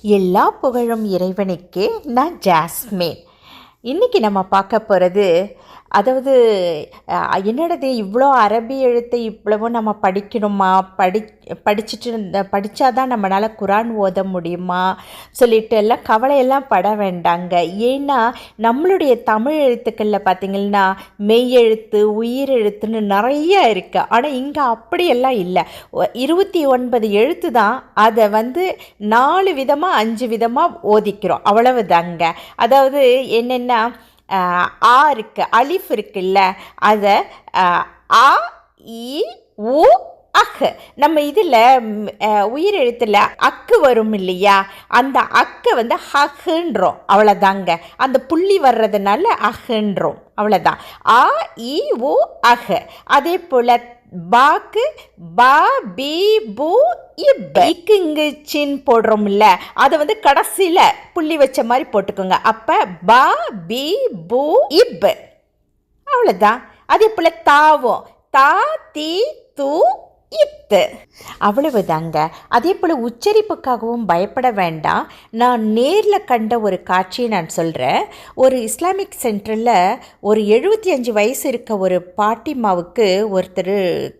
எல்லா புகழும் இறைவனுக்கே நான் ஜாஸ்மின். இன்றைக்கி நம்ம பார்க்க போகிறது அதாவது என்னடது இவ்வளோ அரபி எழுத்தை இவ்வளவும் நம்ம படிக்கணுமா? படி படிச்சுட்டு இருந்த படித்தாதான் நம்மளால் குரான் ஓத முடியுமா? சொல்லிட்டு எல்லாம் கவலையெல்லாம் பட வேண்டாங்க. ஏன்னா நம்மளுடைய தமிழ் எழுத்துக்களில் பார்த்திங்கன்னா மெய் எழுத்து உயிர் எழுத்துன்னு நிறைய இருக்குது ஆனால் இங்கே அப்படியெல்லாம் இல்லை. இருபத்தி ஒன்பது எழுத்து தான் அதை வந்து நாலு விதமாக அஞ்சு விதமாக ஓதிக்கிறோம். அவ்வளவுதாங்க. அதாவது என்னென்னா ஆ இருக்குது அலிஃப் இருக்குல்ல அதை ஆ இ உ அஹ் நம்ம இதில் உயிர் எழுத்தில் அக்கு வரும் இல்லையா? அந்த அக்கை வந்து ஹஹ்ன்றோம் அவ்வளோதாங்க அந்த புள்ளி வர்றதுனால அஹ்ன்றோம். அவ்வளோதான் ஆ இ ஓ அஹ். அதே போல் பாக்கு பா பி பு இப். இக்கு சின் போடுறோம்ல அதை வந்து கடைசியில் புள்ளி வச்ச மாதிரி போட்டுக்கோங்க. அப்போ பா பி பு இப். அவ்வளோதான் அதே போல் தாவும். தா தி தூ இத்து. அவ்வளவுதாங்க. அதே போல் உச்சரிப்புக்காகவும் பயப்பட வேண்டாம். நான் நேரில் கண்ட ஒரு காட்சியை நான் சொல்கிறேன் ஒரு இஸ்லாமிக் சென்டரில் ஒரு எழுபத்தி அஞ்சு வயசு இருக்க ஒரு பாட்டிமாவுக்கு ஒருத்தர்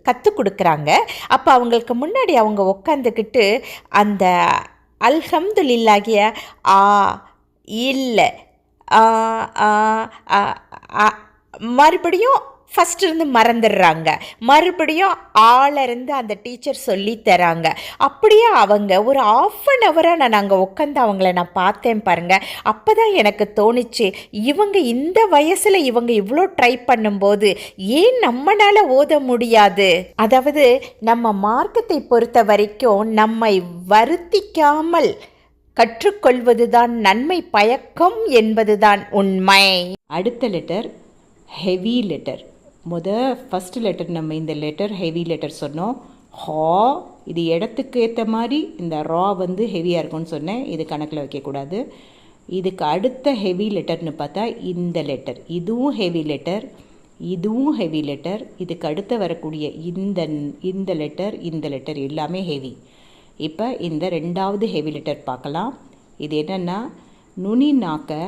கற்றுக் கொடுக்குறாங்க. அப்போ அவங்களுக்கு முன்னாடி அவங்க உக்காந்துக்கிட்டு அந்த அல்ஹம்துலில்லாகிய ஆ இல்லை மறுபடியும் ஃபஸ்ட் இருந்து மறந்துடுறாங்க. மறுபடியும் ஆளிருந்து அந்த டீச்சர் சொல்லி தராங்க. அப்படியே அவங்க ஒரு ஆஃப் அன் ஹவராக நான் அங்கே உட்காந்து அவங்கள நான் பார்த்தேன் பாருங்க. அப்போ தான் எனக்கு தோணுச்சு இவங்க இந்த வயசில் இவங்க இவ்வளோ ட்ரை பண்ணும்போது ஏன் நம்மளால் ஓத முடியாது? அதாவது நம்ம மார்க்கத்தை பொறுத்த வரைக்கும் நம்மை வருத்திக்காமல் கற்றுக்கொள்வதுதான் நன்மை பயக்கம் என்பதுதான் உண்மை. அடுத்த லெட்டர் ஹெவி லெட்டர் முத ஃபர்ஸ்ட் லெட்டர் நம்ம இந்த லெட்டர் ஹெவி லெட்டர் சொன்னோம். ஹா இது இடத்துக்கு ஏற்ற மாதிரி இந்த ரா வந்து ஹெவியாக இருக்கும்னு சொன்னேன். இது கணக்கில் வைக்கக்கூடாது இதுக்கு அடுத்த ஹெவி லெட்டர்னு பார்த்தா இந்த லெட்டர் இதுவும் ஹெவி லெட்டர் இதுவும் ஹெவி லெட்டர் இதுக்கு அடுத்து வரக்கூடிய இந்த இந்த லெட்டர் இந்த லெட்டர் எல்லாமே ஹெவி இப்போ இந்த ரெண்டாவது ஹெவி லெட்டர் பார்க்கலாம். இது என்னென்னா நுனி நாக்கை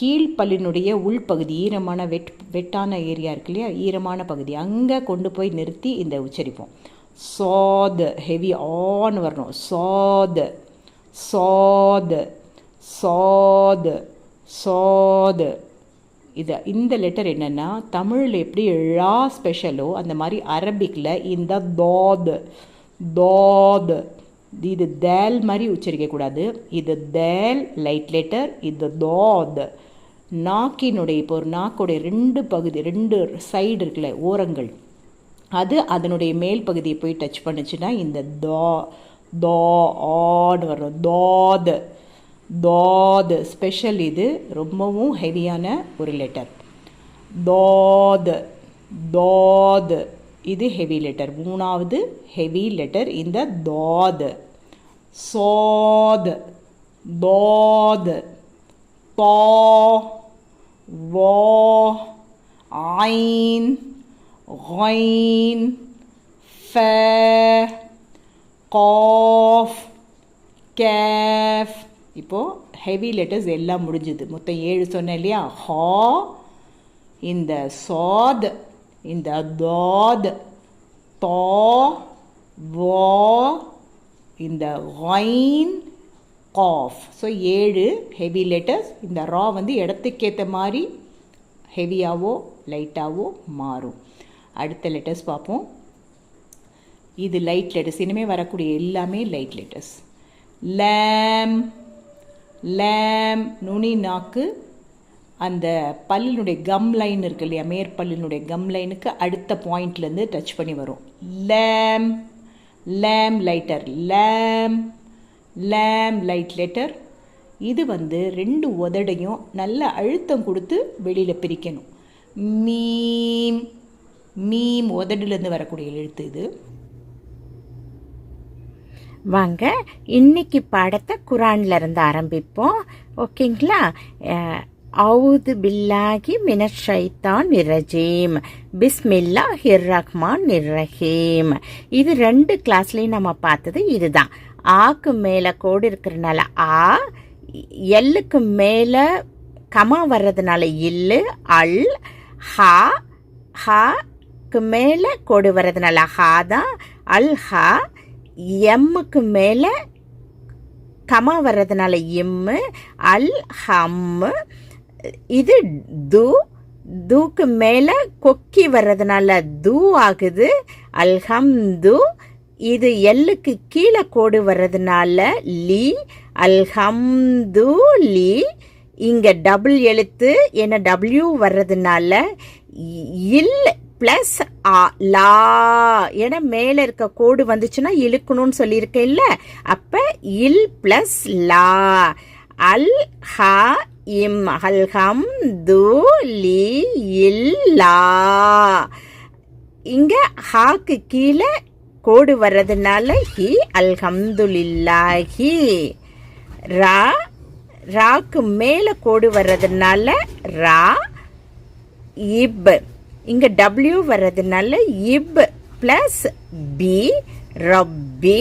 கீழ்ப்பல்லினுடைய உள்பகுதி ஈரமான வெட் வெட்டான ஏரியா இருக்கு இல்லையா? ஈரமான பகுதி. அங்கே கொண்டு போய் நிறுத்தி இந்த உச்சரிப்போம். சாது ஹெவி ஆன் வரணும். சாது சாது சாது சாது. இது இந்த லெட்டர் என்னென்னா தமிழில் எப்படி எழா ஸ்பெஷலோ அந்த மாதிரி அரபிக்கில் இந்த தாது தாது. இது தேல் மாதிரி உச்சரிக்கக்கூடாது இது தேல் லைட் லெட்டர் இது தாத். நாக்கினுடைய இப்போ ஒரு நாக்குடைய ரெண்டு பகுதி ரெண்டு சைடு இருக்குல்ல ஓரங்கள். அது அதனுடைய மேல் பகுதியை போய் டச் பண்ணுச்சுன்னா இந்த தா தா ஆடு வரும். தாது. தாது ஸ்பெஷல் இது ரொம்பவும் ஹெவியான ஒரு லெட்டர் தாது. தாது. இது ஹெவி லெட்டர் மூணாவது ஹெவி லெட்டர் இந்த தாது. சாது. தாது. பா வா ஐன் غين فا قاف கேஃப் இப்போது ஹெவி லெட்டர்ஸ் எல்லாம் முடிஞ்சுது மொத்தம் ஏழு சொன்னேன் இல்லையா ஹா இந்த சாத் இந்த தாத் தா வா இந்த கைன் காஃப் ஸோ ஏழு ஹெவி லெட்டர்ஸ் இந்த ரா வந்து இடத்துக்கேற்ற மாதிரி ஹெவியாகவோ லைட்டாகவோ மாறும். அடுத்த லெட்டர்ஸ் பார்ப்போம். இது லைட் லெட்டர்ஸ் இனிமேல் வரக்கூடிய எல்லாமே லைட் லெட்டர்ஸ் லேம் லேம் நுனி நாக்கு. அந்த பல்லினுடைய கம் லைன் இருக்கு இல்லையா? மேற்பல்லினுடைய கம் லைனுக்கு அடுத்த பாயிண்ட்லேருந்து டச் பண்ணி வரும். Lame lame lighter lame lame light letter இது வந்து ரெண்டு உதடையும் நல்ல அழுத்தம் கொடுத்து வெளியில் பிரிக்கணும். மீம் மீம் உதடுலேருந்து வரக்கூடிய எழுத்து இது. வாங்க இன்னைக்கு பாடத்தை குரான்ல இருந்து ஆரம்பிப்போம். ஓகேங்களா? அவுது பில்லாகி மினஷ் ஷைத்தான் நிரஜீம் பிஸ்மில்லா ஹிர் ரஹ்மான் நிர்ரஹீம் இது ரெண்டு கிளாஸ்லேயும் நம்ம பார்த்தது இதுதான். ஆக்கு மேலே கோடு இருக்கிறனால ஆ எல்லுக்கு மேலே கமா வர்றதுனால இல்லு அல் ஹா ஹாக்கு மேலே கோடு வர்றதுனால ஹா தான் அல் ஹா எம்முக்கு மேலே கமா வர்றதுனால இம்மு அல் ஹம்மு இது து தூக்கு மேலே கொக்கி வர்றதுனால தூ ஆகுது அல்ஹம் து இது எல்லுக்கு கீழே கோடு வர்றதுனால லி அல்ஹம்து லி. இங்கே டபுள் எழுத்து என்ன டபிள்யூ வர்றதுனால இல் ப்ளஸ் ஆ லா. ஏன்னா மேலே இருக்க கோடு வந்துச்சுன்னா இழுக்கணும்னு சொல்லியிருக்கேன்ல. அப்போ இல் ப்ளஸ் லா. அல் ஹா இம் ஹல்ஹம் து லி. இல்லா இங்கே ஹாக்கு கீழே கோடு வர்றதுனால ஹி அல்ஹம்துலில்லாஹி. ரா ராக்கு மேலே கோடு வர்றதுனால ரா இப். இங்கே டபிள்யூ வர்றதுனால இப் ப்ளஸ் பி ரப்பி.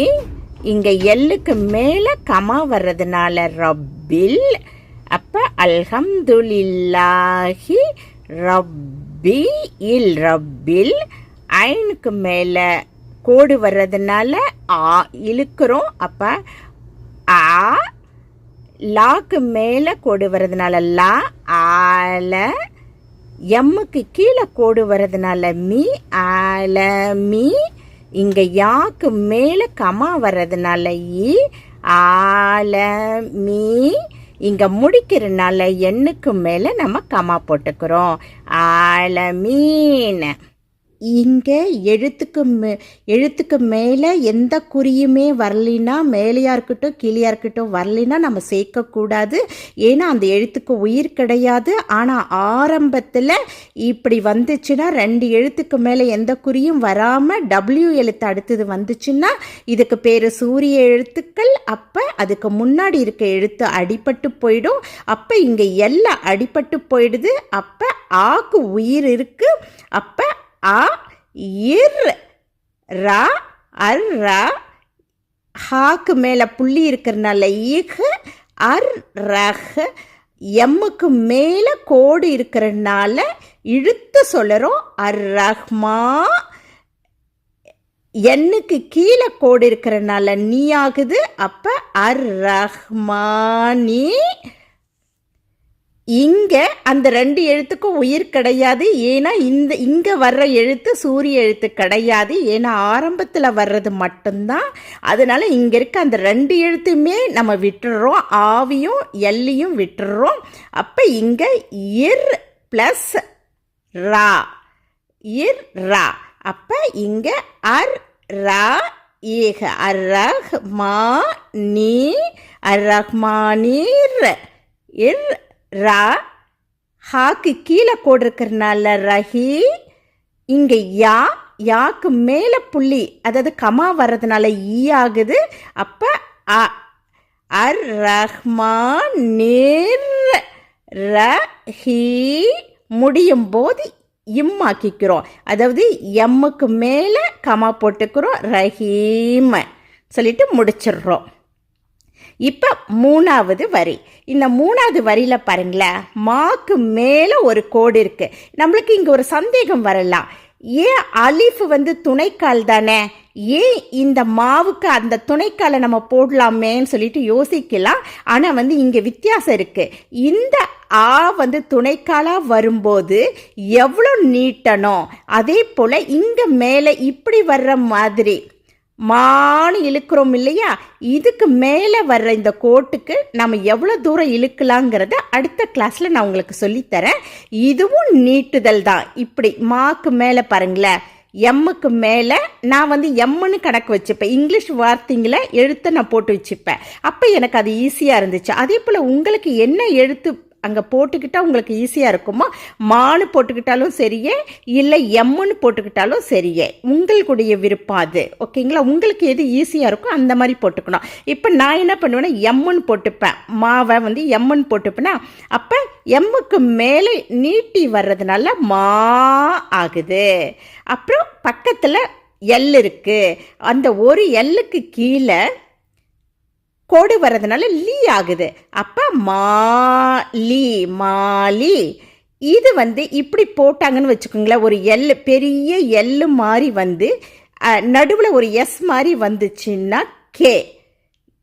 இங்கே எல்லுக்கு மேலே கமா வர்றதுனால ரப்பில். அப்போ அல்ஹம்துலில்லாஹி ரப்பி இல் ரப்பில். ஐனுக்கு மேலே கோடு வர்றதுனால ஆ இழுக்கிறோம். அப்போ ஆ லாக்கு மேலே கோடு வர்றதுனால லா ஆல எம்முக்கு கீழே கோடு வர்றதுனால மீ ஆல மீ இங்கே யாக்கு மேலே கமா வர்றதுனால இ ஆல மீ இங்கே முடிக்கிறனால எண்ணுக்கு மேலே நம்ம கமா போட்டுக்கிறோம். ஆல மீன் இங்கே எழுத்துக்கு மே எழுத்துக்கு மேலே எந்த குறியுமே வரலினா மேலேயா இருக்கட்டும் கீழேயா இருக்கட்டும் வரலினா நம்ம சேர்க்கக்கூடாது. ஏன்னா அந்த எழுத்துக்கு உயிர் கிடையாது. ஆனால் ஆரம்பத்தில் இப்படி வந்துச்சுன்னா ரெண்டு எழுத்துக்கு மேலே எந்த குறியும் வராமல் டபிள்யூ எழுத்து அடுத்தது வந்துச்சுன்னா இதுக்கு பேர் சூரிய எழுத்துக்கள். அப்போ அதுக்கு முன்னாடி இருக்க எழுத்து அடிபட்டு போயிடும். அப்போ இங்கே எல்லாம் அடிபட்டு போயிடுது. அப்போ ஆக்கு உயிர் இருக்குது அப்போ அ இர் ரா அர் ரா. ஹாக்கு மேலே புள்ளி இருக்கிறனால இஹ் அர் ரஹ். எம்முக்கு மேலே கோடு இருக்கிறனால இழுத்து சொல்லுறோம் அர் ரஹ்மா. எண்ணுக்கு கீழே கோடு இருக்கிறனால நீ ஆகுது அப்போ அர் ரஹ்மானி இங்கே அந்த ரெண்டு எழுத்துக்கும் உயிர் கிடையாது. ஏன்னா இந்த இங்கே வர்ற எழுத்து சூரிய எழுத்து கிடையாது. ஏன்னா ஆரம்பத்தில் வர்றது மட்டும்தான். அதனால இங்கே இருக்க அந்த ரெண்டு எழுத்துமே நம்ம விட்டுடுறோம் ஆவியும் எல்லையும் விட்டுடுறோம் அப்போ இங்கே இர் ப்ளஸ் ரா. இர் ரா. அப்போ இங்கே அர் ரா ஏக. அர் மா நீ அர் ரஹ்மானீர் இர் ரா ஹாக்கு கீழே கோடு இருக்கிறனால ரஹி இங்கே யா யாக்கு மேலே புள்ளி அதாவது கமா வர்றதுனால ஈ ஆகுது. அப்போ அ அர் ரஹ்மான் நிர் ரஹி முடியும் போது இம்மாக்கிக்கிறோம் அதாவது எம்முக்கு மேலே கமா போட்டுக்கிறோம் ரஹீம் சொல்லிட்டு முடிச்சிடுறோம். இப்போ மூணாவது வரி. இந்த மூணாவது வரியில் பாருங்களேன் மாக்கு மேலே ஒரு கோடு இருக்குது நம்மளுக்கு இங்கே ஒரு சந்தேகம் வரலாம். ஏன் அலிஃப் வந்து துணைக்கால் தானே? ஏன் இந்த மாவுக்கு அந்த துணைக்காலை நம்ம போடலாமேன்னு சொல்லிட்டு யோசிக்கலாம். ஆனால் வந்து இங்கே வித்தியாசம் இருக்குது இந்த ஆ வந்து துணைக்காலாக வரும்போது எவ்வளோ நீட்டணும்? அதே போல் இங்கே மேலே இப்படி வர்ற மாதிரி மானு இழுக்கிறோம் இல்லையா? இதுக்கு மேலே வர்ற இந்த கோட்டுக்கு நம்ம எவ்வளோ தூரம் இழுக்கலாங்கிறத அடுத்த கிளாஸில் நான் உங்களுக்கு சொல்லித்தரேன். இதுவும் நீட்டுதல் தான். இப்படி மாக்கு மேலே பாருங்களேன். எம்முக்கு மேலே நான் வந்து எம்முன்னு கணக்கு வச்சுப்பேன். இங்கிலீஷ் வார்த்தைங்களை எழுத்தை நான் போட்டு வச்சுப்பேன். அப்போ எனக்கு அது ஈஸியாக இருந்துச்சு. அதே போல் உங்களுக்கு என்ன எழுத்து அங்கே போட்டுக்கிட்டால் உங்களுக்கு ஈஸியாக இருக்குமா? மானு போட்டுக்கிட்டாலும் சரியே இல்லை எம்முன்னு போட்டுக்கிட்டாலும் சரியே. உங்களுக்குடைய விருப்பம் அது. ஓகேங்களா? உங்களுக்கு எது ஈஸியாக இருக்கோ அந்த மாதிரி போட்டுக்கணும். இப்போ நான் என்ன பண்ணுவேன்னா எம்முன்னு போட்டுப்பேன். மாவை வந்து எம்முன்னு போட்டுப்பேன்னா அப்போ எம்முக்கு மேலே நீட்டி வர்றதுனால மா ஆகுது. அப்புறம் பக்கத்தில் எல் இருக்குது அந்த ஒரு எல்லுக்கு கீழே கோடு வர்றதுனால லீ ஆகுது. அப்போ மாலி மாலி இது வந்து இப்படி போட்டாங்கன்னு வச்சுக்கோங்களேன். ஒரு எல் பெரிய எல் மாதிரி வந்து நடுவில் ஒரு எஸ் மாதிரி வந்துச்சுன்னா கே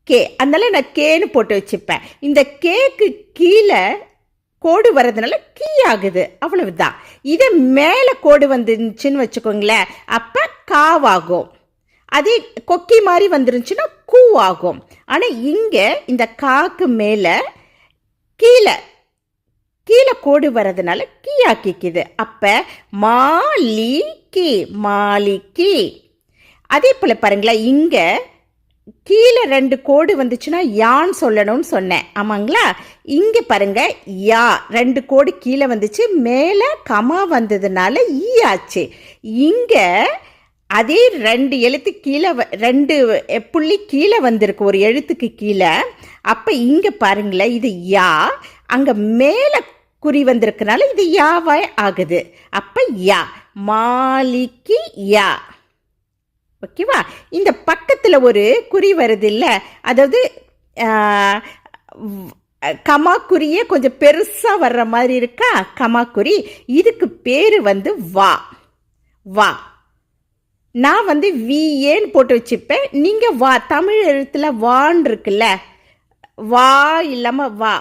கே அதனால நான் கேன்னு போட்டு வச்சுப்பேன். இந்த கேக்கு கீழே கோடு வர்றதுனால கீ ஆகுது. அவ்வளவுதான். இதே மேலே கோடு வந்துச்சுன்னு வச்சுக்கோங்களேன். அப்போ காவாகும். அதே கொக்கி மாதிரி வந்துருந்துச்சுன்னா கூ ஆகும் ஆனால் இங்கே இந்த காக்கு மேலே கீழே கீழே கோடு வர்றதுனால கீ ஆக்கிக்குது அப்போ மாலிகி மாலிக்கி அதே போல் பாருங்களேன் இங்கே கீழே ரெண்டு கோடு வந்துச்சுன்னா யான்னு சொல்லணும்னு சொன்னேன். ஆமாங்களா? இங்கே பாருங்க யா ரெண்டு கோடு கீழே வந்துச்சு மேலே கமா வந்ததுனால ஈ ஆச்சு. இங்கே அதே ரெண்டு எழுத்து கீழே வ- ரெண்டு புள்ளி கீழே வந்திருக்கு. ஒரு எழுத்துக்கு கீழே. அப்போ இங்கே பாருங்களேன் இது யா. அங்கே மேலே குறி வந்திருக்கனால இது யாவாய் ஆகுது. அப்போ யா. மாலிக்கு யா. ஓகேவா? இந்த பக்கத்தில் ஒரு குறி வருது இல்லை அதாவது கமாக்குறியே கொஞ்சம் பெருசாக வர்ற மாதிரி இருக்கா? கமாக்குறி இதுக்கு பேர் வந்து வா. வா. நான் வந்து விஏன்னு போட்டு வச்சுப்பேன். நீங்கள் வா தமிழ் எழுத்தில் வான் இருக்குல்ல வா இல்லாமல் வா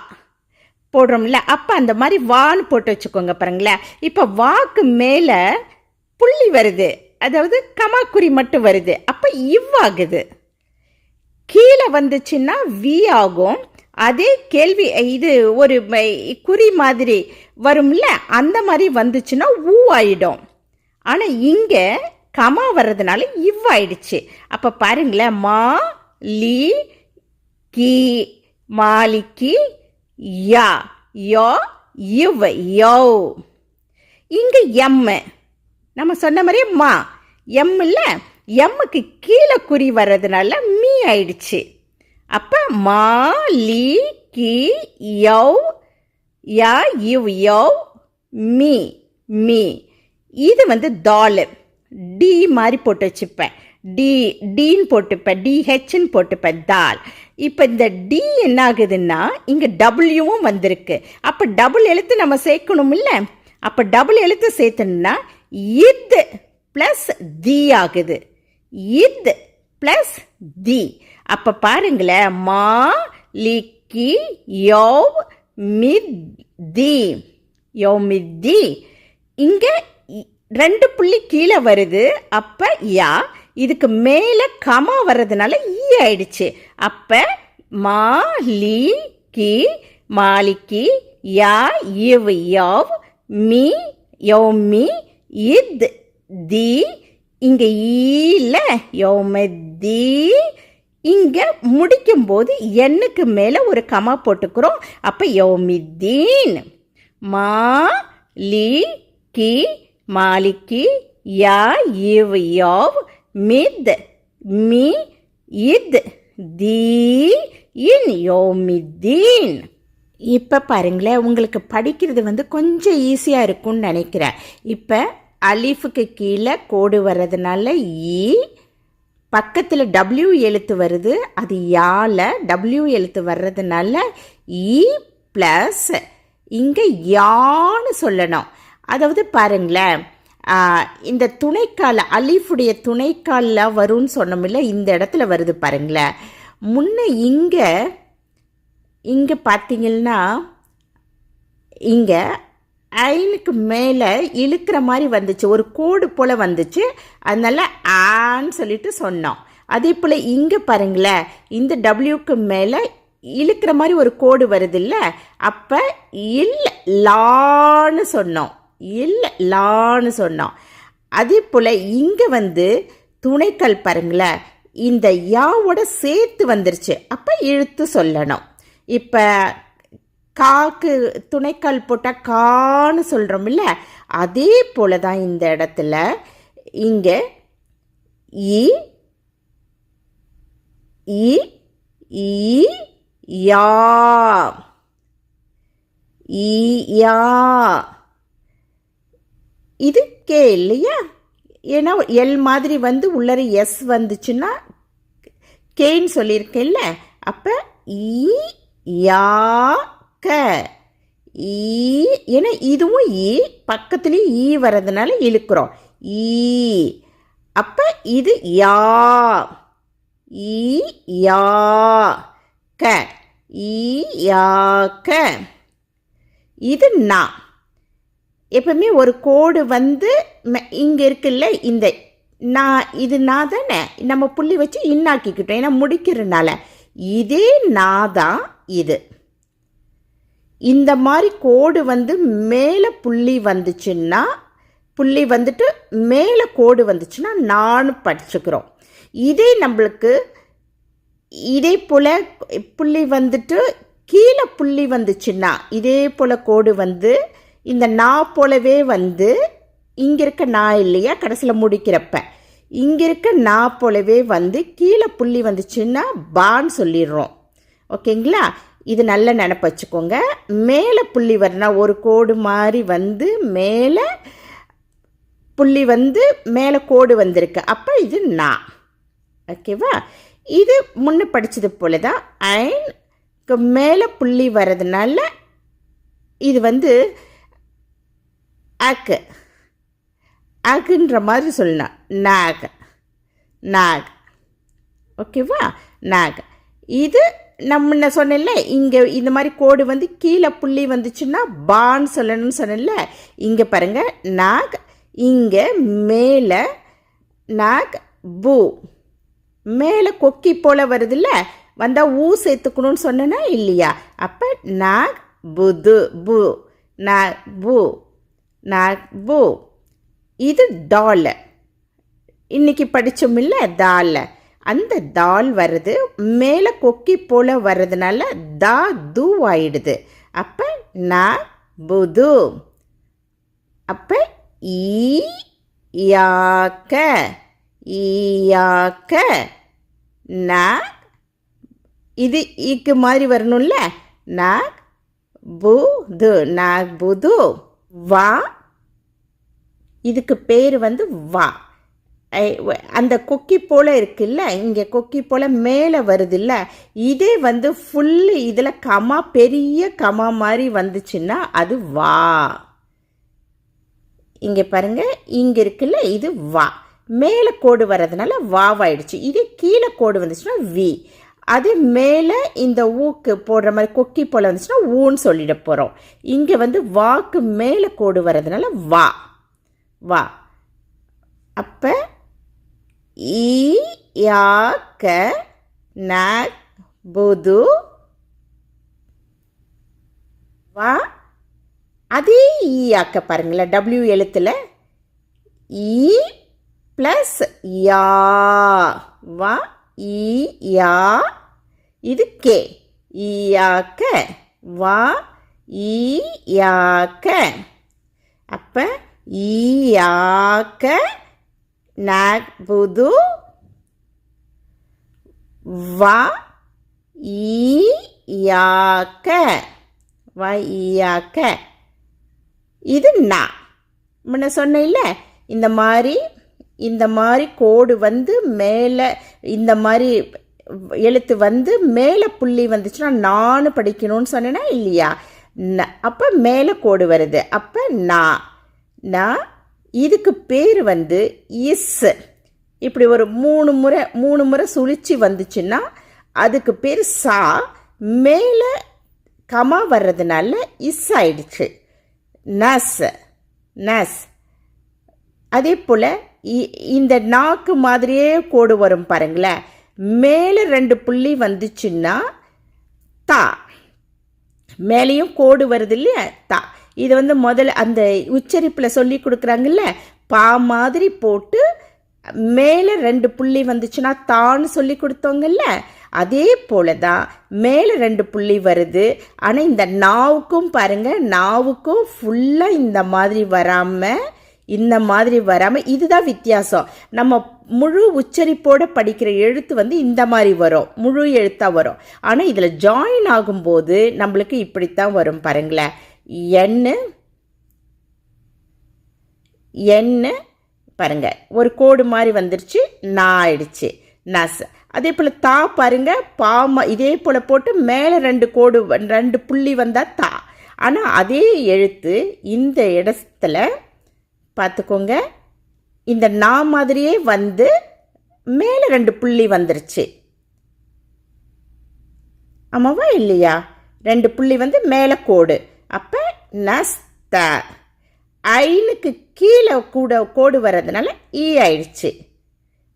போடுறோம்ல அப்போ அந்த மாதிரி வான்னு போட்டு வச்சுக்கோங்க பாருங்களேன். இப்போ வாக்கு மேலே புள்ளி வருது. அதாவது கமாக்குறி மட்டும் வருது. அப்போ இவ்வாகுது கீழே வந்துச்சுன்னா வி ஆகும். அதே கேள்வி இது ஒரு குறி மாதிரி வரும்ல அந்த மாதிரி வந்துச்சுன்னா ஊ ஆயிடும். ஆனால் இங்கே கமா வர்றதுனால இவ் ஆயிடுச்சு. அப்போ பாருங்களேன் மா லி கி மாலிக்கி யா யோ இவ் யோ. இங்கே எம்மு நம்ம சொன்ன மாதிரியே மா. எம் இல்லை எம்முக்கு கீழே குறி வர்றதுனால மீ ஆயிடுச்சு. அப்போ மா லி கி யோ யா இவ் யோ மீ மீ. இது வந்து தாலு டி மாதிரி போட்டு வச்சுப்பேன். டி டீன்னு போட்டுப்பேன். டிஹெச்னு போட்டுப்பேன். தால் இப்போ இந்த டி என்ன ஆகுதுன்னா இங்கே டபுள்யூவும் வந்திருக்கு. அப்போ டபுள் எழுத்து நம்ம சேர்க்கணும் இல்லை அப்போ டபுள் எழுத்து சேர்த்தணும்னா இத் ப்ளஸ் தி ஆகுது. இத் ப்ளஸ் தி அப்போ பாருங்களேன் மா லிக்கி யோவ் மித் தி. யோ மித் தி. இங்கே ரெண்டு புள்ளி கீழே வருது. அப்போ யா இதுக்கு மேலே கமா வர்றதுனால ஈ ஆயிடுச்சு. அப்போ மா லி கி மாலிக்கி யா இவ் யவ் மீ யோமி இத் தி இங்கே ஈல யோமதி இங்கே முடிக்கும்போது எண்ணுக்கு மேலே ஒரு கமா போட்டுக்கிறோம். அப்போ யோமித்தீன் மா லி கி மாலிக்கி யா இவ் யாவ் மித் மி இத் தி இன் யோமித்தீன். இப்போ பாருங்களேன் உங்களுக்கு படிக்கிறது வந்து கொஞ்சம் ஈஸியாக இருக்கும்னு நினைக்கிறேன். இப்போ அலிஃபுக்கு கீழே கோடு வர்றதுனால ஈ பக்கத்தில் டபிள்யூ எழுத்து வருது அது யால டபிள்யூ எழுத்து வர்றதுனால இ ப்ளஸ் இங்கே யான்னு சொல்லணும். அதாவது பாருங்களேன் இந்த துணைக்கால் அலீஃபுடைய துணைக்காலில் வரும்னு சொன்னோமில்ல இந்த இடத்துல வருது பாருங்களேன். முன்ன இங்கே இங்கே பார்த்தீங்கன்னா இங்கே ஐனுக்கு மேலே இழுக்கிற மாதிரி வந்துச்சு. ஒரு கோடு போல் வந்துச்சு. அதனால் ஆன்னு சொல்லிட்டு சொன்னோம். அதே போல் இங்கே பாருங்களேன் இந்த டபிள்யூக்கு மேலே இழுக்கிற மாதிரி ஒரு கோடு வருது இல்லை அப்போ இல்லை லான்னு சொன்னோம். இல்லை லான்னு சொன்னான். அதே போல் இங்கே வந்து துணைக்கல் பாருங்களேன் இந்த யாவோட சேர்த்து வந்துருச்சு. அப்போ இழுத்து சொல்லணும். இப்போ காக்கு துணைக்கால் போட்டால் கான்னு சொல்கிறோம்ல அதே போல தான் இந்த இடத்துல இங்கே இ இ ஈ யா ஈ யா. இது கே இல்லையா? ஏன்னா எல் மாதிரி வந்து உள்ளர எஸ் வந்துச்சுன்னா கேன்னு சொல்லியிருக்கேன்ல. அப்போ ஈ யா க. ஈ ஏன்னா இதுவும் ஈ பக்கத்துலேயும் ஈ வர்றதுனால இழுக்கிறோம். ஈ. அப்போ இது யா. ஈ யா க. ஈ யா க. இது நான் எப்பவுமே ஒரு கோடு வந்து இங்கே இருக்குல்ல இந்த. நான் இது நான் தானே? நம்ம புள்ளி வச்சு இன்னாக்கிக்கிட்டோம். ஏன்னா முடிக்கிறனால. இதே நான் தான் இது. இந்த மாதிரி கோடு வந்து மேலே புள்ளி வந்துச்சுன்னா புள்ளி வந்துட்டு மேலே கோடு வந்துச்சுன்னா நானும் படிச்சுக்கிறோம். இதே நம்மளுக்கு இதே போல் புள்ளி வந்துட்டு கீழே புள்ளி வந்துச்சுன்னா இதே போல் கோடு வந்து இந்த நா போலவே வந்து இங்கே இருக்க நா இல்லையா? கடைசியில் முடிக்கிறப்ப. இங்கே இருக்க நா போலவே வந்து கீழே புள்ளி வந்துச்சுன்னா பான்னு சொல்லிடுறோம். ஓகேங்களா? இது நல்ல நினப்பு வச்சுக்கோங்க. மேலே புள்ளி வரனா ஒரு கோடு மாதிரி வந்து மேலே புள்ளி வந்து மேலே கோடு வந்திருக்கு. அப்போ இது நா. ஓகேவா? இது முன்ன படித்தது போல தான் ஐன் மேலே புள்ளி வர்றதுனால இது வந்து அக்கு அக்குன்ற மாதிரி சொல்லணும் நாக் நாக் ஓகேவா நாக் இது நம்ம முன்ன சொன்னேன்ல இங்கே இந்த மாதிரி கோடு வந்து கீழே புள்ளி வந்துச்சுன்னா பான்னு சொல்லணும்னு சொன்னேன்ல இங்கே பாருங்கள் நாக் இங்கே மேலே நாக் பூ மேலே கொக்கி போல் வருதுல்ல வந்தால் ஊ சேர்த்துக்கணும்னு சொன்னேன்னா இல்லையா? அப்போ நாக் புது பு நாக் பூ நாக் இது டால். இன்னைக்கு படித்தோம் இல்லை தால். அந்த தால் வருது மேலே கொக்கி போல் வர்றதுனால தா தூ ஆயிடுது. அப்போ நா புது அப்போ ஈ யாக்க ஈயாக்க நா இது ஈக்கு மாதிரி வரணும்ல. நாக் புது நாக் புது வா இதுக்கு பேர் வந்து வா. அந்த கொக்கி போல் இருக்குல்ல இங்கே கொக்கி போல் மேலே வருதுல்ல இதே வந்து ஃபுல்லு இதில் கமா பெரிய கமா மாதிரி வந்துச்சுன்னா அது வா. இங்கே பாருங்கள் இங்கே இருக்குல்ல இது வா. மேலே கோடு வர்றதுனால வாவாயிடுச்சு. இதே கீழே கோடு வந்துச்சுன்னா வி. அது மேலே இந்த ஊக்கு போடுற மாதிரி கொக்கி போல் வந்துச்சுன்னா ஊன்னு சொல்லிட போகிறோம் இங்கே வந்து வாக்கு மேலே கோடு வர்றதுனால வா. வா. அப்போ ஈ யா க ந புது. வா. அதே ஈ ஆக்க பாருங்களேன் டபிள்யூ எழுத்தில். ஈ ப்ளஸ் யா. வா. ஈ யா. இது கே. ஈயாக்க வா. ஈயாக்க அப்போ ஈயாக்க நாக்புது வ ஈயாக்க. வ ஈயாக்க. இது நா. முன்ன சொன்னேன்ல இந்த மாதிரி இந்த மாதிரி கோடு வந்து மேலே இந்த மாதிரி எழுத்து வந்து மேலே புள்ளி வந்துச்சுன்னா நான் படிக்கணும்னு சொன்னேன்னா இல்லையா? ந. அப்போ மேலே கோடு வருது. அப்போ நான் நான் இதுக்கு பேர் வந்து இஸ். இப்படி ஒரு மூணு முறை மூணு முறை சுழிச்சு வந்துச்சுன்னா அதுக்கு பேர் சா. மேலே கமா வர்றதுனால இஸ் ஆயிடுச்சு. நஸ் நஸ். அதே போல் இந்த நாக்கு மாதிரியே கோடு வரும் பாருங்களேன். மேலே ரெண்டு புள்ளி வந்துச்சுன்னா தா. மேலேயும் கோடு வருது இல்லையா? தா. இது வந்து முதல்ல அந்த உச்சரிப்பில் சொல்லி கொடுக்குறாங்கல்ல பா மாதிரி போட்டு மேலே ரெண்டு புள்ளி வந்துச்சுன்னா தான்னு சொல்லி கொடுத்தோங்கல்ல அதே போல தான் மேலே ரெண்டு புள்ளி வருது. ஆனால் இந்த நாவுக்கும் பாருங்கள் நாவுக்கும் ஃபுல்லாக இந்த மாதிரி வராமல் இந்த மாதிரி வராமல் இதுதான் வித்தியாசம். நம்ம முழு உச்சரிப்போடு படிக்கிற எழுத்து வந்து இந்த மாதிரி வரும் முழு எழுத்தாக வரும். ஆனால் இதில் ஜாயின் ஆகும்போது நம்மளுக்கு இப்படித்தான் வரும் பாருங்களேன். எண்ணு எண்ணு பாருங்க ஒரு கோடு மாதிரி வந்துருச்சு நான் ஆயிடுச்சு நஸ் அதே போல் தா பாருங்க பாமா இதே போல் போட்டு மேலே ரெண்டு கோடு ரெண்டு புள்ளி வந்தால் தா. ஆனால் அதே எழுத்து இந்த இடத்துல பார்த்துக்கோங்க இந்த நா மாதிரியே வந்து மேலே ரெண்டு புள்ளி வந்துருச்சு. ஆமாவா இல்லையா? ரெண்டு புள்ளி வந்து மேலே கோடு. அப்போ நஸ்தா. ஐனுக்கு கீழே கூட கோடு வர்றதுனால ஈ ஆயிடுச்சு.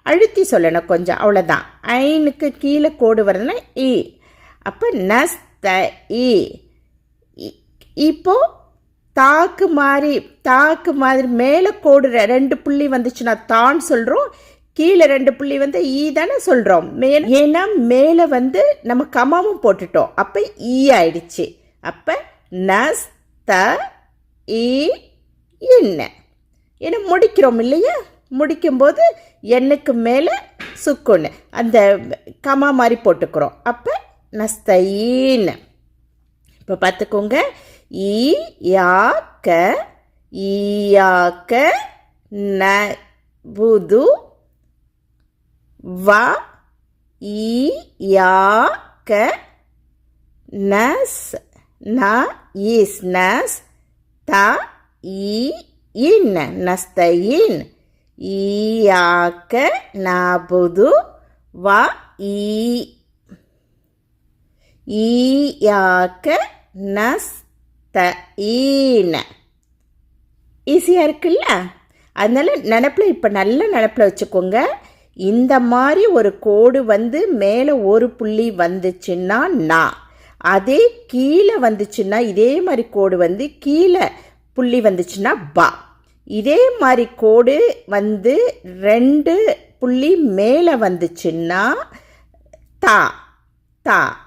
அழுத்தி சொல்லணும் கொஞ்சம் அவ்வளோதான் ஐனுக்கு கீழே கோடு வர்றதுனால ஈ e. அப்போ நஸ்த e. ஈ இப்போ தாக்கு மாதிரி தாக்கு மாதிரி மேலே கோடு ரெண்டு புள்ளி வந்துச்சுன்னா தான் சொல்கிறோம் கீழே ரெண்டு புள்ளி வந்து ஈ தானே சொல்கிறோம் மே ஏன்னா மேலே வந்து நம்ம கமாவும் போட்டுட்டோம். அப்போ ஈ ஆயிடுச்சு. அப்போ நஸ்த இ ஈ என்ன ஏன்னா முடிக்கிறோம் இல்லையா? முடிக்கும்போது எண்ணுக்கு மேலே சுக்குன்னு அந்த கமா மாதிரி போட்டுக்கிறோம். அப்போ நஸ்தீன் இப்போ பார்த்துக்கோங்க ஈ யாக்க ஈயாக்க ந புது வ ஈ யாக்க நஸ் ந இஸ் நஸ் த ஈ இன் நஸ்தயின். ஈயாக்க நாபுது வ ஈ. ஈயாக்க நஸ்த ஈன ஈஸியாக இருக்குல்ல? அதனால் நினப்பில் இப்போ நல்ல நினப்பில் வச்சுக்கோங்க. இந்த மாதிரி ஒரு கோடு வந்து மேலே ஒரு புள்ளி வந்துச்சுன்னா நான் அதே கீழே வந்துச்சுன்னா இதே மாதிரி கோடு வந்து கீழே புள்ளி வந்துச்சுன்னா பா. இதே மாதிரி கோடு வந்து ரெண்டு புள்ளி மேலே வந்துச்சுன்னா தா. தா.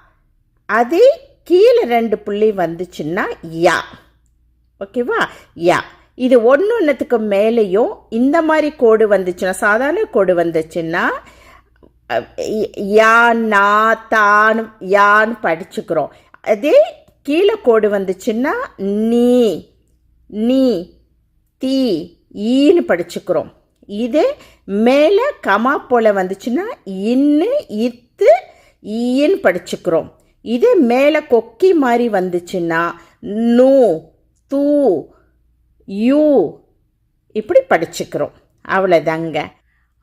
அதே கீழே ரெண்டு புள்ளி வந்துச்சுன்னா யா. ஓகேவா? யா. இது ஒன்று ஒன்றுத்துக்கு மேலேயும் இந்த மாதிரி கோடு வந்துச்சுன்னா சாதாரண கோடு வந்துச்சுன்னா யா நா தான் யான்னு படிச்சுக்கிறோம். அதே கீழே கோடு வந்துச்சுன்னா நீ நீ தீ ஈன்னு படிச்சுக்கிறோம். இதே மேலே கமா போல வந்துச்சுன்னா இன்னு இத்து ஈன்னு படிச்சுக்கிறோம். இதே மேலே கொக்கி மாதிரி வந்துச்சுன்னா நூ தூ யூ இப்படி படிச்சுக்கிறோம். அவ்வளோதாங்க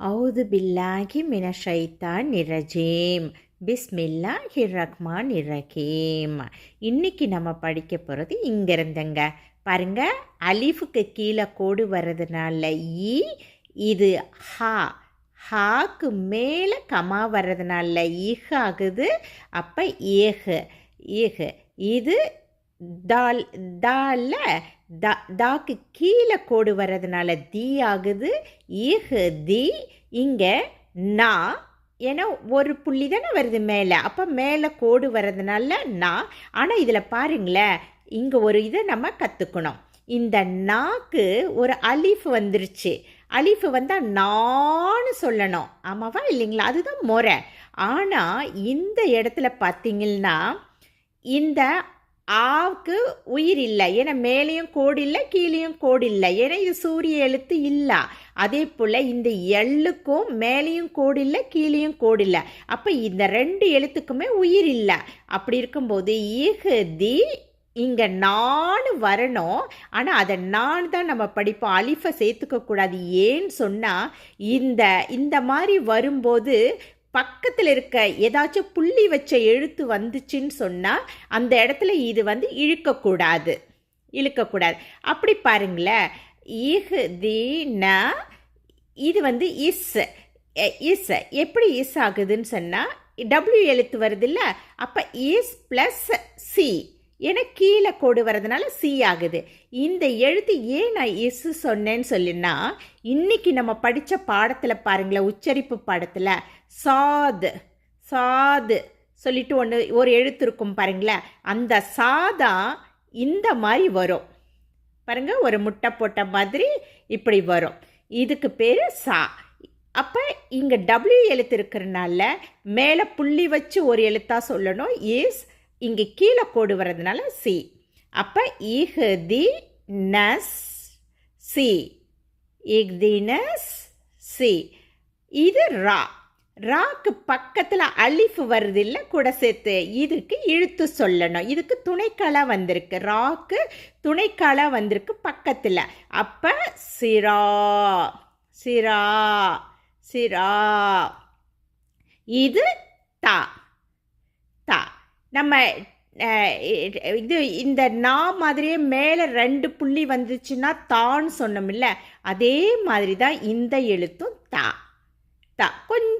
அவுது பில்லாகி மின ஷைத்தான் நிரஜீம் பிஸ்மில்லாஹி ரஹ்மான் இரஹீம் இன்னைக்கு நம்ம படிக்க போகிறது இங்கிருந்துங்க பாருங்க அலிஃபுக்கு கீழே கோடு வர்றதுனால ஈ இது ஹா ஹாக்கு மேலே கமா வர்றதுனால ஈஹ் ஆகுது அப்போ ஏஹு ஈஹு இது தால் தாலில் தா தாக்கு கீழே கோடு வர்றதுனால தி ஆகுது ஈஹு தி இங்கே நா ஏன்னா ஒரு புள்ளி தானே வருது மேலே. அப்போ மேலே கோடு வர்றதுனால நா. ஆனால் இதில் பாருங்களேன் இங்கே ஒரு இதை நம்ம கற்றுக்கணும் இந்த நாக்கு ஒரு அலீஃப் வந்துருச்சு. அலிஃப் வந்தால் நான்னு சொல்லணும். ஆமாவா இல்லைங்களா? அதுதான் முறை. ஆனால் இந்த இடத்துல பார்த்தீங்கன்னா இந்த ஆவுக்கு உயிர் இல்லை. ஏன்னா மேலேயும் கோடு இல்லை கீழேயும் கோடு இல்லை. ஏன்னா இது சூரிய எழுத்து இல்லை. அதே போல் இந்த எள்ளுக்கும் மேலேயும் கோடு இல்லை கீழேயும் கோடு இல்லை. அப்போ இந்த ரெண்டு எழுத்துக்குமே உயிர் இல்லை. அப்படி இருக்கும்போது ஈகுதி இங்கே நாலு வரணும். ஆனால் அதை நான் தான் நம்ம படிப்போம். அலிஃபை சேர்த்துக்க கூடாது ஏன்னு சொன்னால் இந்த இந்த மாதிரி வரும்போது பக்கத்தில் இருக்க ஏதாச்சும் புள்ளி வச்ச எழுத்து வந்துச்சுன்னு சொன்னால் அந்த இடத்துல இது வந்து இழுக்கக்கூடாது. இழுக்கக்கூடாது. அப்படி பாருங்களேன். இஹ் தி இது வந்து இஸ். இஸ். எப்படி இஸ் ஆகுதுன்னு சொன்னால் டபிள்யூ எழுத்து வருது இல்லை அப்போ இஸ் ப்ளஸ் சி. ஏன்னா கீழே கோடு வர்றதுனால சி ஆகுது. இந்த எழுத்து ஏன் நான் இஸ் சொன்னேன்னு சொல்லினா இன்னைக்கு நம்ம படித்த பாடத்தில் பாருங்களேன் உச்சரிப்பு பாடத்தில் சாது சாது சொல்லிட்டு ஒன்று ஒரு எழுத்து இருக்கும் பாருங்களேன் அந்த சாதா இந்த மாதிரி வரும். பாருங்க ஒரு முட்டை போட்ட மாதிரி இப்படி வரும். இதுக்கு பேர் சா. அப்போ இங்கே டபிள்யூ எழுத்து இருக்கிறனால மேலே புள்ளி வச்சு ஒரு எழுத்தாக சொல்லணும். இஸ் இங்கே கீழே கோடு வர்றதுனால சி அப்போ இஹதி நஸ் சி. இஹ்தி நஸ் சி. இது ரா. ராக்கு பக்கத்தில் அலிஃப் வருது இல்லை கூட சேர்த்து இதுக்கு இழுத்து சொல்லணும். இதுக்கு துணைக்காலா வந்திருக்கு. ராக்கு துணைக்காலா வந்திருக்கு பக்கத்தில். அப்போ சிரா சிரா சிரா. இது தா தா. நம்ம இது இந்த நா மாதிரியே மேலே ரெண்டு புள்ளி வந்துச்சுன்னா தான்னு சொன்னோம்ல அதே மாதிரி தான் இந்த எழுத்தும் தா.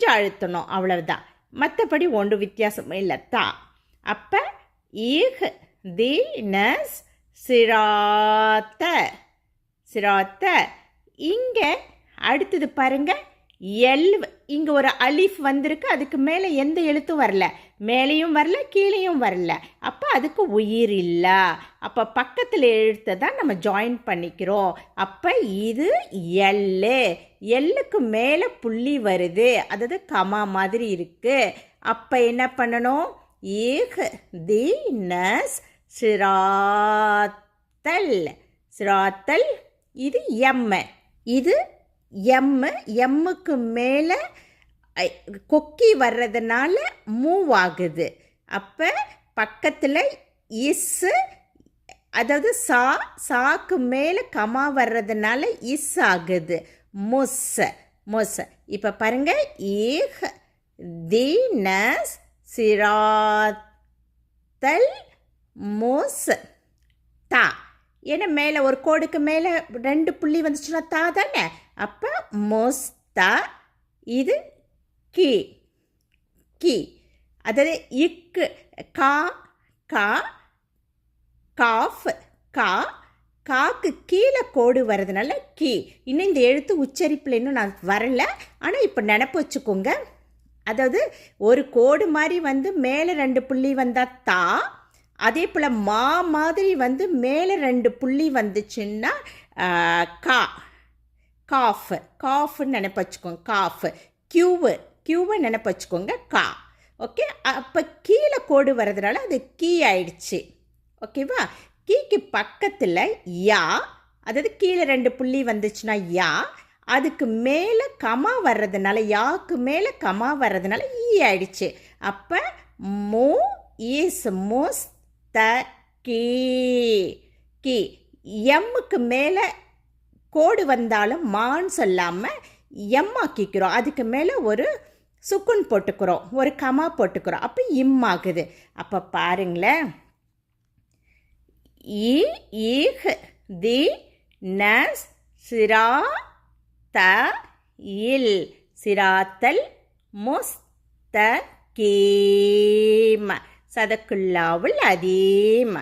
அழுத்தணும். அவ்வளவுதான். மற்றபடி ஒன்று வித்தியாசம் இல்லை. தா. அப்போ ஈஹ் தி நஸ் சிராத்த. சிராத்த. இங்கே அடுத்தது பாருங்க. எல் இங்கே ஒரு அலிஃப் வந்திருக்கு அதுக்கு மேலே எந்த எழுத்தும் வரல. மேலேயும் வரல கீழேயும் வரல. அப்போ அதுக்கு உயிர் இல்லை. அப்போ பக்கத்தில் எழுத்தை தான் நம்ம ஜாயின் பண்ணிக்கிறோம். அப்போ இது எல்லு எல்லுக்கு மேலே புள்ளி வருது. அதாவது கமா மாதிரி இருக்குது அப்போ என்ன பண்ணணும்? ஏக தி நஸ் சிராத்தல். சிராத்தல் இது எம்ம இது எம்மு எம்முக்கு மேலே கொக்கி வர்றதுனால மூவ் ஆகுது. அப்போ பக்கத்தில் இஸ்ஸு அதாவது சா சாக்கு மேலே கமா வர்றதுனால இஸ் ஆகுது. முஸ் முஸ். இப்போ பாருங்கள் ஏஹ் தி நஸ் சிராத்தல் முஸ் தா. ஏன்னா மேலே ஒரு கோடுக்கு மேலே ரெண்டு புள்ளி வந்துச்சுன்னா தா தானே? அப்போ மோஸ்தா இது கி கி. அதாவது இக்கு கா கா காஃப் கா காக்கு கீழே கோடு வர்றதுனால கி. இன்னும் இந்த எழுத்து உச்சரிப்பில் இன்னும் நான் வரல. ஆனால் இப்போ நினப்பு வச்சுக்கோங்க. அதாவது ஒரு கோடு மாதிரி வந்து மேலே ரெண்டு புள்ளி வந்தால் தா அதே போல் மா மாதிரி வந்து மேலே ரெண்டு புள்ளி வந்துச்சுன்னா கா. காஃப். காஃப்னு நினைப்பு வச்சுக்கோங்க. காஃப். கியூவு. கியூவை நினப்ப வச்சுக்கோங்க. கா. ஓகே? அப்போ கீழே கோடு வர்றதுனால அது கீ ஆயிடுச்சு. ஓகேவா? கீக்கு பக்கத்தில் யா அதாவது கீழே ரெண்டு புள்ளி வந்துச்சுன்னா யா அதுக்கு மேலே கமா வர்றதுனால யாக்கு மேலே கமா வர்றதுனால ஈ ஆயிடுச்சு. அப்போ மோ இஸ் மோஸ் த கீ. கீ. எம்முக்கு மேலே கோடு வந்தாலும் மான்னு சொல்லாமல் எம் ஆக்கிக்கிறோம். அதுக்கு மேலே ஒரு சுக்குன் போட்டுக்கிறோம். ஒரு கமா போட்டுக்கிறோம். அப்போ இம் ஆகுது. அப்போ பாருங்களேன். இ ஈஹ் தி நஸ் சிரா த இல். சிராத்தல் முஸ்த கீம் சதக்குல்லாவுல் அதீம.